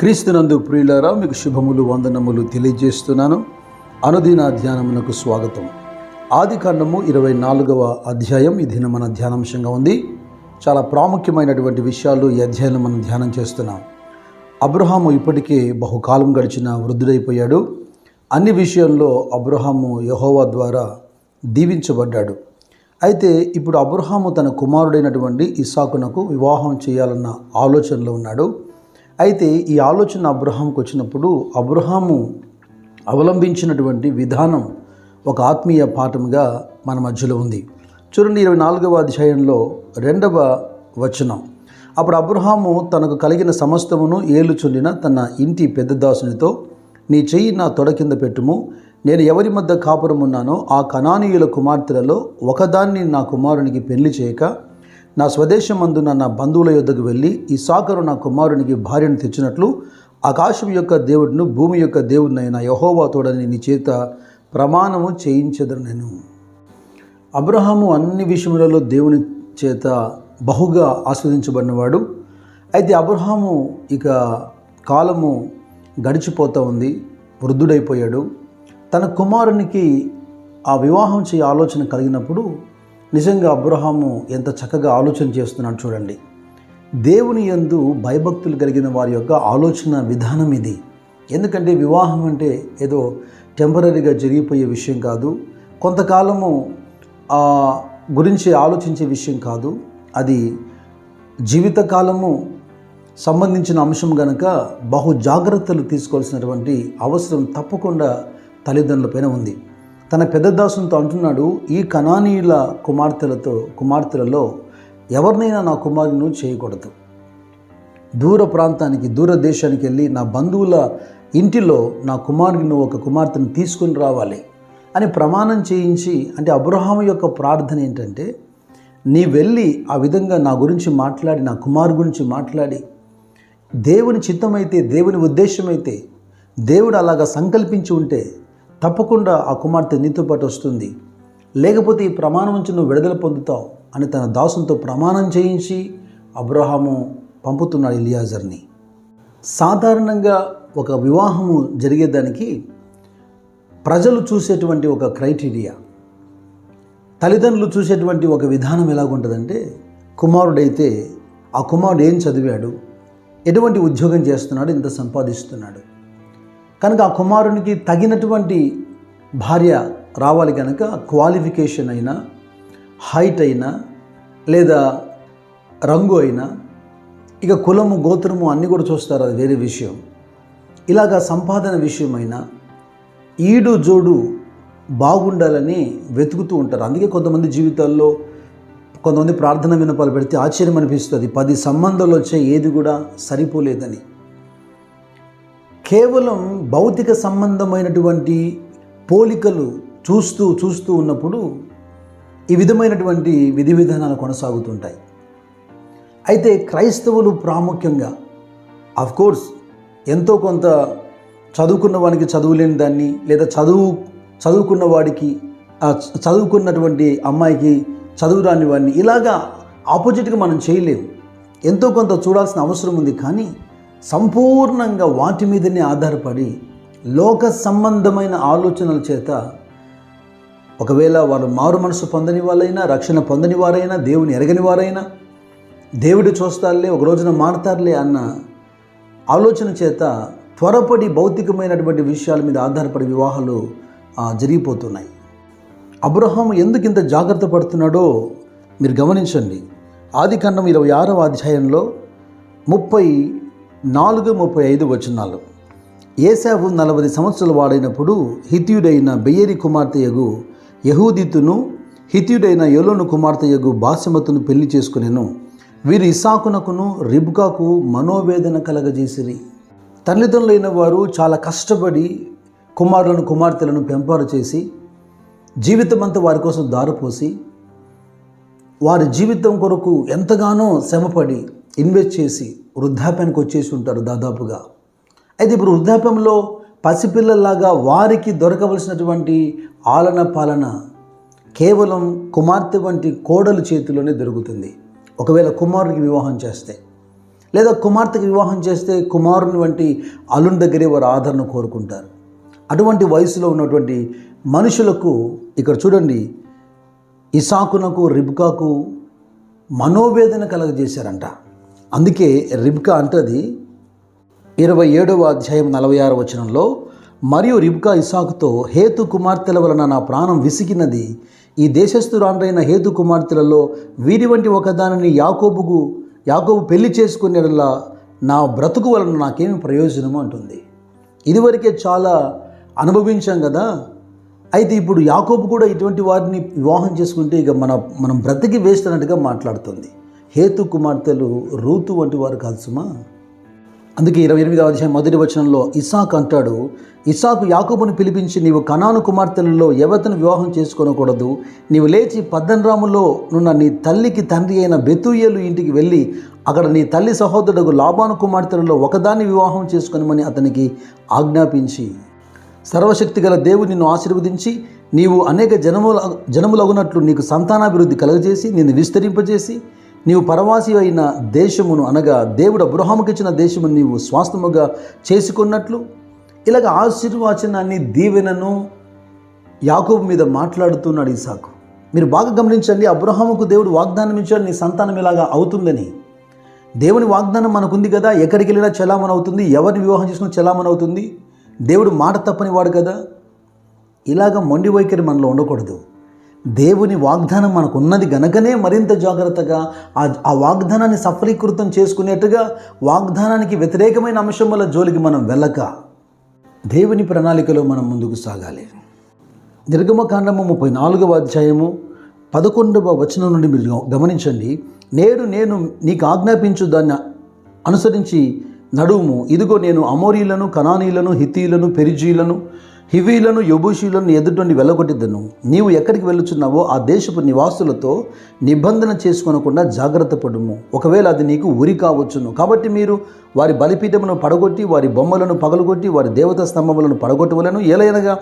క్రీస్తునందు ప్రియులారా మీకు శుభములు వందనములు తెలియజేస్తున్నాను. అనుదిన ధ్యానమునకు స్వాగతం. ఆది కాండము ఇరవై నాలుగవ అధ్యాయం. ఈ దిన మన ధ్యానాంశంగా ఉంది. చాలా ప్రాముఖ్యమైనటువంటి విషయాలు ఈ అధ్యాయంలో మనం ధ్యానం చేస్తున్నాం. అబ్రహాము ఇప్పటికే బహుకాలం గడిచిన వృద్ధుడైపోయాడు. అన్ని విషయంలో అబ్రహాము యహోవా ద్వారా దీవించబడ్డాడు. అయితే ఇప్పుడు అబ్రహాము తన కుమారుడైనటువంటి ఇసాకునకు వివాహం చేయాలన్న ఆలోచనలో ఉన్నాడు. అయితే ఈ ఆలోచన అబ్రహాంకు వచ్చినప్పుడు అబ్రహాము అవలంబించినటువంటి విధానం ఒక ఆత్మీయ పాఠంగా మన మధ్యలో ఉంది. చూడండి ఇరవై నాలుగవ అధ్యాయంలో రెండవ వచనం. అప్పుడు అబ్రహాము తనకు కలిగిన సమస్తమును ఏలుచుండిన తన ఇంటి పెద్ద దాసునితో నీ చెయ్యి నా తొడ కింద పెట్టుము నేను ఎవరి మధ్య కాపురం ఉన్నానో ఆ కణానీయుల కుమార్తెలలో ఒకదాన్ని నా కుమారునికి పెళ్ళి చేయక నా స్వదేశం అందున నా బంధువుల యొద్దకు వెళ్ళి ఈ సాకరు నా కుమారునికి భార్యను తెచ్చినట్లు ఆకాశం యొక్క దేవుడును భూమి యొక్క దేవుడినైన యహోవాతోడని నీ చేత ప్రమాణము చేయించదను నేను. అబ్రహాము అన్ని విషయములలో దేవుని చేత బహుగా ఆస్వాదించబడినవాడు. అయితే అబ్రహాము ఇక కాలము గడిచిపోతూ ఉంది వృద్ధుడైపోయాడు. తన కుమారునికి ఆ వివాహం చేయ ఆలోచన కలిగినప్పుడు నిజంగా అబ్రహాము ఎంత చక్కగా ఆలోచన చేస్తున్నాడు చూడండి. దేవుని యందు భయభక్తులు కలిగిన వారి యొక్క ఆలోచన విధానం ఇది. ఎందుకంటే వివాహం అంటే ఏదో టెంపరీగా జరిగిపోయే విషయం కాదు. కొంతకాలము గురించి ఆలోచించే విషయం కాదు. అది జీవితకాలము సంబంధించిన అంశం గనక బహు జాగ్రత్తలు తీసుకోవాల్సినటువంటి అవసరం తప్పకుండా తల్లిదండ్రులపైన ఉంది. తన పెద్ద దాసునితో అంటున్నాడు ఈ కణానీయుల కుమార్తెలతో కుమార్తెలలో ఎవరినైనా నా కుమారుని చేయకూడదు. దూర ప్రాంతానికి దూర దేశానికి వెళ్ళి నా బంధువుల ఇంటిలో నా కుమారుని ఒక కుమార్తెను తీసుకుని రావాలి అని ప్రమాణం చేయించి అంటే అబ్రహాం యొక్క ప్రార్థన ఏంటంటే నీ వెళ్ళి ఆ విధంగా నా గురించి మాట్లాడి నా కుమారు గురించి మాట్లాడి. దేవుని చిత్తమైతే దేవుని ఉద్దేశమైతే దేవుడు అలాగా సంకల్పించి ఉంటే తప్పకుండా ఆ కుమార్తె నీతో పాటు వస్తుంది. లేకపోతే ఈ ప్రమాణం నుంచి నువ్వు విడుదల పొందుతావు అని తన దాసునితో ప్రమాణం చేయించి అబ్రహాము పంపుతున్నాడు ఇలియాజర్ని సాధారణంగా ఒక వివాహము జరిగేదానికి ప్రజలు చూసేటువంటి ఒక క్రైటీరియా. తల్లిదండ్రులు చూసేటువంటి ఒక విధానం ఎలాగుంటుందంటే కుమారుడైతే ఆ కుమారుడు ఏం చదివాడు ఎటువంటి ఉద్యోగం చేస్తున్నాడు ఇంత సంపాదిస్తున్నాడు. కనుక ఆ కుమారునికి తగినటువంటి భార్య రావాలి కనుక క్వాలిఫికేషన్ అయినా హైట్ అయినా లేదా రంగు అయినా ఇక కులము గోత్రము అన్నీ కూడా చూస్తారు అది వేరే విషయం. ఇలాగా సంపాదన విషయమైనా ఈడు జోడు బాగుండాలని వెతుకుతూ ఉంటారు. అందుకే కొంతమంది జీవితాల్లో కొంతమంది ప్రార్థన వినపాలు పెడితే ఆశ్చర్యం అనిపిస్తుంది. పది సంబంధాలు వచ్చే ఏది కూడా సరిపోలేదని. కేవలం భౌతిక సంబంధమైనటువంటి పోలికలు చూస్తూ చూస్తూ ఉన్నప్పుడు ఈ విధమైనటువంటి విధి విధానాలు కొనసాగుతుంటాయి. అయితే క్రైస్తవులు ప్రాముఖ్యంగా కోర్స్ ఎంతో కొంత చదువుకున్న వాడికి చదువులేని దాన్ని లేదా చదువు చదువుకున్న వాడికి చదువుకున్నటువంటి అమ్మాయికి చదువు రాని వాడిని ఇలాగా ఆపోజిట్గా మనం చేయలేము. ఎంతో కొంత చూడాల్సిన అవసరం ఉంది కానీ సంపూర్ణంగా వాటి మీదనే ఆధారపడి లోక సంబంధమైన ఆలోచనల చేత ఒకవేళ వారు మారు మనసు పొందని వాళ్ళైనా రక్షణ పొందని వారైనా దేవుని ఎరగని వారైనా దేవుడు చూస్తారులే ఒక రోజున మారతారులే అన్న ఆలోచన చేత త్వరపడి భౌతికమైనటువంటి విషయాల మీద ఆధారపడి వివాహాలు జరిగిపోతున్నాయి. అబ్రహాం ఎందుకు ఇంత జాగ్రత్త పడుతున్నాడో మీరు గమనించండి. ఆది కాండం ఇరవై ఆరవ అధ్యాయంలో ముప్పై నాలుగు ముప్పై ఐదు వచనాలు. ఏసాఫు నలభై సంవత్సరాలు వాడైనప్పుడు హిత్యుడైన బెయ్యరి కుమార్తెయగు యహూదితును హిత్యుడైన యొలోను కుమార్తెయగు బాసిమతును పెళ్ళి చేసుకునేను. వీరు ఇసాకునకును రిబ్కాకు మనోవేదన కలగజేసిరి. తల్లిదండ్రులైన వారు చాలా కష్టపడి కుమారులను కుమార్తెలను పెంపారు చేసి జీవితమంతా వారి కోసం దారిపోసి వారి జీవితం కొరకు ఎంతగానో శ్రమపడి ఇన్వెస్ట్ చేసి వృద్ధాప్యానికి వచ్చేసి ఉంటారు దాదాపుగా. అయితే ఇప్పుడు వృద్ధాప్యంలో పసిపిల్లల్లాగా వారికి దొరకవలసినటువంటి ఆలన పాలన కేవలం కుమార్తె వంటి కోడలు చేతిలోనే దొరుకుతుంది. ఒకవేళ కుమారుడికి వివాహం చేస్తే లేదా కుమార్తెకి వివాహం చేస్తే కుమారుని వంటి అల్లుని దగ్గరే వారు ఆదరణ కోరుకుంటారు. అటువంటి వయసులో ఉన్నటువంటి మనుషులకు ఇక్కడ చూడండి ఇసాకునకు రిబ్కాకు మనోవేదన కలగజేశారంట. అందుకే రిబ్కా అంటది ఇరవై ఏడవ అధ్యాయం నలభై ఆరు వచనంలో మరియు రిబ్కా ఇసాకుతో హేతు కుమార్తెల వలన నా ప్రాణం విసిగినది. ఈ దేశస్థురాండ్రైన హేతు కుమార్తెలలో వీరి వంటి ఒకదానిని యాకోబుకు యాకోబు పెళ్ళి చేసుకునేలా నా బ్రతుకు వలన నాకేమి ప్రయోజనము? అంటుంది. ఇదివరకే చాలా అనుభవించాం కదా. అయితే ఇప్పుడు యాకోబు కూడా ఇటువంటి వారిని వివాహం చేసుకుంటే ఇక మన మనం బ్రతికి వేస్ట్ అన్నట్టుగా మాట్లాడుతుంది. హేతు కుమార్తెలు రూతు వంటి వారు కాల్సుమా సుమా. అందుకే ఇరవై ఎనిమిదవ అధ్యాయం మొదటి వచనంలో ఇసాక్ అంటాడు ఇసాకు యాకూబును పిలిపించి నీవు కనాను కుమార్తెలలో ఎవతను వివాహం చేసుకోనకూడదు నీవు లేచి పద్దనరాములో నున్న నీ తల్లికి తండ్రి అయిన బెతుయేలు ఇంటికి వెళ్ళి అక్కడ నీ తల్లి సహోదరుడు లాభాను కుమార్తెలలో ఒకదాన్ని వివాహం చేసుకొనమని అతనికి ఆజ్ఞాపించి సర్వశక్తి గల దేవుడు నిన్ను ఆశీర్వదించి నీవు అనేక జనముల జనములగునట్లు నీకు సంతానాభివృద్ధి కలుగజేసి నిన్ను విస్తరింపజేసి నీవు పరవాసి అయిన దేశమును అనగా దేవుడు అబ్రహాముకిచ్చిన దేశమును నీవు స్వాస్థముగా చేసుకున్నట్లు ఇలాగ ఆశీర్వాచనాన్ని దీవెనను యాకోబు మీద మాట్లాడుతున్నాడు ఇసాకు. మీరు బాగా గమనించండి అబ్రహాముకు దేవుడు వాగ్దానం ఇచ్చాడు నీ సంతానం ఇలాగా అవుతుందని. దేవుని వాగ్దానం మనకుంది కదా ఎక్కడికి వెళ్ళినా చలామణి అవుతుంది ఎవరిని వివాహం చేసినా చలామణి అవుతుంది. దేవుడు మాట తప్పని వాడు కదా. ఇలాగ మొండి వైఖరి మనలో ఉండకూడదు. దేవుని వాగ్దానం మనకు ఉన్నది గనకనే మరింత జాగ్రత్తగా ఆ వాగ్దానాన్ని సఫలీకృతం చేసుకునేట్టుగా వాగ్దానానికి వ్యతిరేకమైన అంశముల జోలికి మనం వెళ్ళక దేవుని ప్రణాళికలో మనం ముందుకు సాగాలి. నిర్గమకాండము ముప్పై నాలుగవ అధ్యాయము పదకొండవ వచనం నుండి మీరు గమనించండి. నేడు నేను నీకు ఆజ్ఞాపించు దాన్ని అనుసరించి నడుము. ఇదిగో నేను అమోరీలను కనానీలను హితీలను పెరిజీలను హివీలను యబూషీలను ఎదుటి వెళ్ళగొట్టిద్దను. నీవు ఎక్కడికి వెళ్ళుచున్నావో ఆ దేశపు నివాసులతో నిబంధన చేసుకొనకుండా జాగ్రత్త పడుము. ఒకవేళ అది నీకు ఉరి కావచ్చును. కాబట్టి మీరు వారి బలిపీఠమును పడగొట్టి వారి బొమ్మలను పగలగొట్టి వారి దేవతా స్తంభములను పడగొట్టవలను ఏలైనగా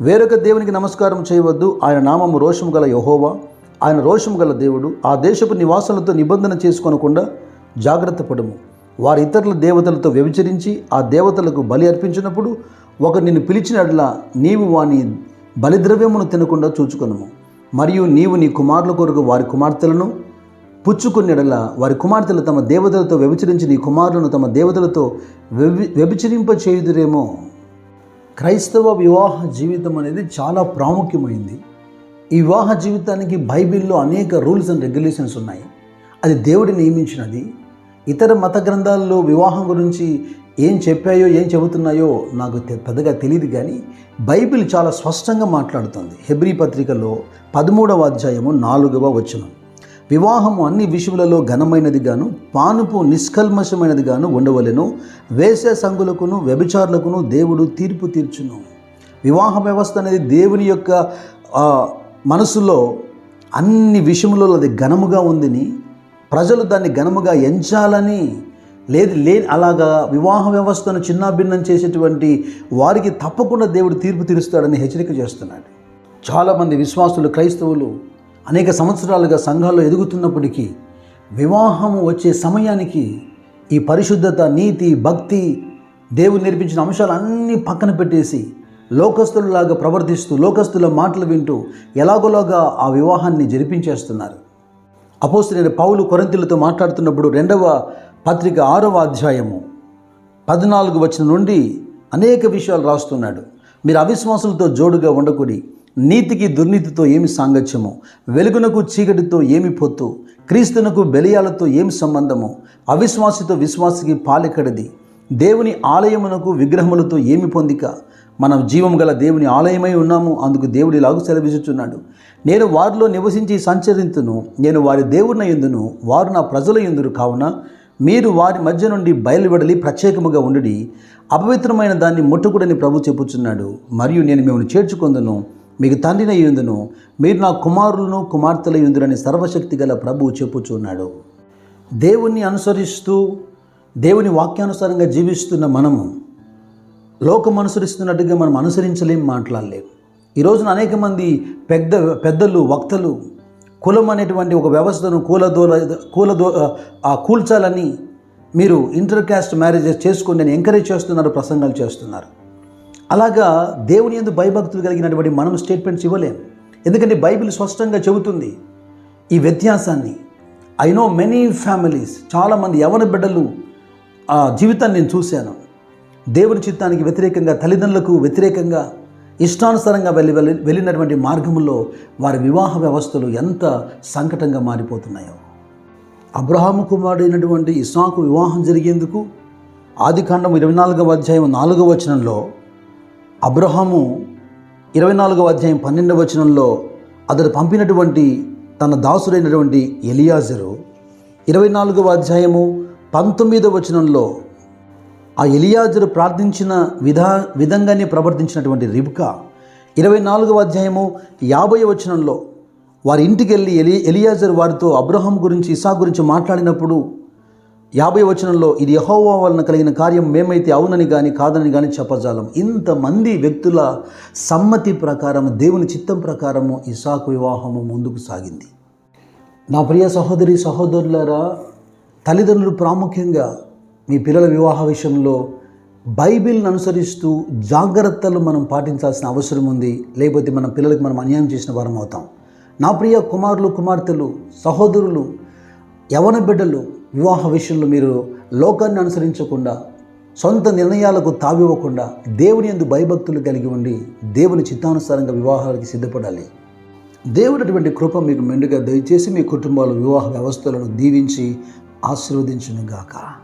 వేరొక దేవునికి నమస్కారం చేయవద్దు. ఆయన నామము రోషము గల యహోవా. ఆయన రోషము గల దేవుడు. ఆ దేశపు నివాసులతో నిబంధన చేసుకొనకుండా జాగ్రత్త పడుము. వారి ఇతరుల దేవతలతో వ్యభిచరించి ఆ దేవతలకు బలి అర్పించినప్పుడు ఒకరు నిన్ను పిలిచినట్లా నీవు వాని బలిద్రవ్యమును తినకుండా చూచుకొనుము. మరియు నీవు నీ కుమారుల కొరకు వారి కుమార్తెలను పుచ్చుకున్నడల వారి కుమార్తెలు తమ దేవతలతో వ్యభిచరించి నీ కుమారులను తమ దేవతలతో వ్యభి వ్యభిచరింప చేయుదురేమో క్రైస్తవ వివాహ జీవితం అనేది చాలా ప్రాముఖ్యమైంది. ఈ వివాహ జీవితానికి బైబిల్లో అనేక రూల్స్ అండ్ రెగ్యులేషన్స్ ఉన్నాయి. అది దేవుడి నియమించినది. ఇతర మత గ్రంథాల్లో వివాహం గురించి ఏం చెప్పాయో ఏం చెబుతున్నాయో నాకు పెద్దగా తెలియదు కానీ బైబిల్ చాలా స్పష్టంగా మాట్లాడుతుంది. హెబ్రీ పత్రికలో పదమూడవ అధ్యాయము నాలుగవ వచనం. వివాహము అన్ని విషయములలో ఘనమైనది గాను పానుపు నిష్కల్మషమైనది గాను ఉండవలెను వేసే సంగులకును వ్యభిచారులకును దేవుడు తీర్పు తీర్చును. వివాహ వ్యవస్థ అనేది దేవుని యొక్క మనసులో అన్ని విషయములలో అది ఘనముగా ఉందని ప్రజలు దాన్ని ఘనముగా ఎంచాలని లేదు లేని అలాగా వివాహ వ్యవస్థను చిన్నాభిన్నం చేసేటువంటి వారికి తప్పకుండా దేవుడు తీర్పు తీరుస్తాడని హెచ్చరిక చేస్తున్నాడు. చాలామంది విశ్వాసులు క్రైస్తవులు అనేక సంవత్సరాలుగా సంఘాల్లో ఎదుగుతున్నప్పటికీ వివాహము వచ్చే సమయానికి ఈ పరిశుద్ధత నీతి భక్తి దేవుడు నేర్పించిన అంశాలన్నీ పక్కన పెట్టేసి లోకస్తులలాగా ప్రవర్తిస్తూ లోకస్తుల మాటలు వింటూ ఎలాగోలాగా ఆ వివాహాన్ని జరిపించేస్తున్నారు. అపోస్తులైన పౌలు కొరంతిలతో మాట్లాడుతున్నప్పుడు రెండవ పత్రిక ఆరవ అధ్యాయము పద్నాలుగు వచ్చిన నుండి అనేక విషయాలు రాస్తున్నాడు. మీరు అవిశ్వాసులతో జోడుగా ఉండకూడి నీతికి దుర్నీతితో ఏమి సాంగత్యము వెలుగునకు చీకటితో ఏమి పొత్తు క్రీస్తునకు బెలియాలతో ఏమి సంబంధము అవిశ్వాసితో విశ్వాసికి పాలెక్కడిది దేవుని ఆలయమునకు విగ్రహములతో ఏమి పొందిక మనం జీవం గల దేవుని ఆలయమై ఉన్నాము అందుకు దేవుడు ఇలాగూ సెలవిస్తున్నాడు నేను వారిలో నివసించి సంచరింతును నేను వారి దేవుడిన ఎందును వారు నా ప్రజల ఎందురు కావున మీరు వారి మధ్య నుండి బయలువెడలి ప్రత్యేకముగా ఉండి అపవిత్రమైన దాన్ని ముట్టకూడని ప్రభు చెప్పుచున్నాడు. మరియు నేను మిమ్మల్ని చేర్చుకొందును. మీకు తండ్రిన ఎందును మీరు నా కుమారులను కుమార్తెల ఎందునని సర్వశక్తి గల ప్రభువు చెప్పుచున్నాడు. దేవుణ్ణి అనుసరిస్తూ దేవుని వాక్యానుసారంగా జీవిస్తున్న మనము లోకం అనుసరిస్తున్నట్టుగా మనం అనుసరించలేం మాట్లాడలేం. ఈ రోజున అనేక మంది పెద్ద పెద్దలు వక్తలు కులం అనేటువంటి ఒక వ్యవస్థను కూలదోల కూలదో కూల్చాలని మీరు ఇంటర్ క్యాస్ట్ మ్యారేజెస్ చేసుకొని నేను ఎంకరేజ్ చేస్తున్నారు ప్రసంగాలు చేస్తున్నారు. అలాగా దేవుని ఎందు భయభక్తులు కలిగినటువంటి మనం స్టేట్మెంట్స్ ఇవ్వలేము ఎందుకంటే బైబిల్ స్పష్టంగా చెబుతుంది ఈ వ్యత్యాసాన్ని. ఐ నో మెనీ ఫ్యామిలీస్ చాలామంది యవన బిడ్డలు ఆ జీవితాన్ని నేను చూశాను. దేవుని చిత్తానికి వ్యతిరేకంగా తల్లిదండ్రులకు వ్యతిరేకంగా ఇష్టానుసారంగా వెళ్ళి వెళ్ళి వెళ్ళినటువంటి మార్గంలో వారి వివాహ వ్యవస్థలు ఎంత సంకటంగా మారిపోతున్నాయో. అబ్రహాము కుమారుడైనటువంటి ఇస్సాకు వివాహం జరిగేందుకు ఆదికాండం ఇరవై నాలుగవ అధ్యాయం నాలుగవ వచనంలో అబ్రహాము ఇరవై నాలుగవ అధ్యాయం పన్నెండవ వచనంలో అతడు పంపినటువంటి తన దాసుడైనటువంటి ఎలియాజరు ఇరవై నాలుగవ అధ్యాయము పంతొమ్మిదవ వచనంలో ఆ ఎలియాజరు ప్రార్థించిన విధా విధంగానే ప్రవర్తించినటువంటి రిబ్కా ఇరవై నాలుగవ అధ్యాయము యాభై వచనంలో వారి ఇంటికి వెళ్ళి ఎలి ఎలియాజర్ వారితో అబ్రహం గురించి ఇసా గురించి మాట్లాడినప్పుడు యాభై వచనంలో ఇది యహోవా వలన కలిగిన కార్యం మేమైతే అవునని కానీ కాదని కానీ చెప్పజాలం. ఇంతమంది వ్యక్తుల సమ్మతి ప్రకారం దేవుని చిత్తం ప్రకారము ఇసాకు వివాహము ముందుకు సాగింది. నా ప్రియ సహోదరి సహోదరులారా తల్లిదండ్రులు ప్రాముఖ్యంగా మీ పిల్లల వివాహ విషయంలో బైబిల్ని అనుసరిస్తూ జాగ్రత్తలు మనం పాటించాల్సిన అవసరం ఉంది. లేకపోతే మన పిల్లలకు మనం అన్యాయం చేసిన వారం అవుతాం. నా ప్రియ కుమారులు కుమార్తెలు సహోదరులు యవన బిడ్డలు వివాహ విషయంలో మీరు లోకాన్ని అనుసరించకుండా సొంత నిర్ణయాలకు తావివ్వకుండా దేవుని ఎందు భయభక్తులు కలిగి ఉండి దేవుని చిత్తానుసారంగా వివాహాలకి సిద్ధపడాలి. దేవుడు అటువంటి కృప మీకు మెండుగా దయచేసి మీ కుటుంబాల వివాహ వ్యవస్థలను దీవించి ఆశీర్వదించునుగాక. గాక